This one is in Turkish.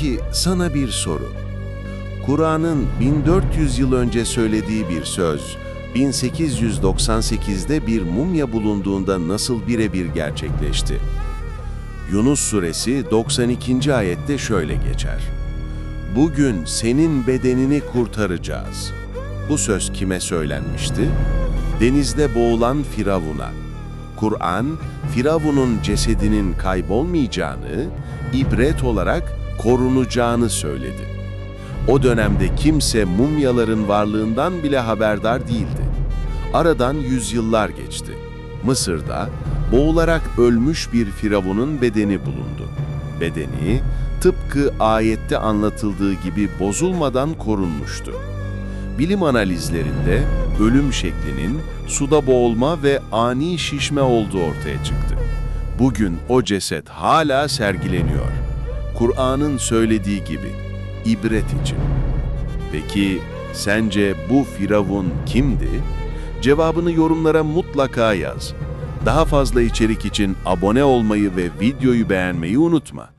Peki sana bir soru. Kur'an'ın 1400 yıl önce söylediği bir söz, 1898'de bir mumya bulunduğunda nasıl birebir gerçekleşti? Yunus suresi 92. ayette şöyle geçer. Bugün senin bedenini kurtaracağız. Bu söz kime söylenmişti? Denizde boğulan Firavun'a. Kur'an, Firavun'un cesedinin kaybolmayacağını, ibret olarak korunacağını söyledi. O dönemde kimse mumyaların varlığından bile haberdar değildi. Aradan yüzyıllar geçti. Mısır'da boğularak ölmüş bir firavunun bedeni bulundu. Bedeni tıpkı ayette anlatıldığı gibi bozulmadan korunmuştu. Bilim analizlerinde ölüm şeklinin suda boğulma ve ani şişme olduğu ortaya çıktı. Bugün o ceset hala sergileniyor. Kur'an'ın söylediği gibi ibret için. Peki sence bu firavun kimdi? Cevabını yorumlara mutlaka yaz. Daha fazla içerik için abone olmayı ve videoyu beğenmeyi unutma.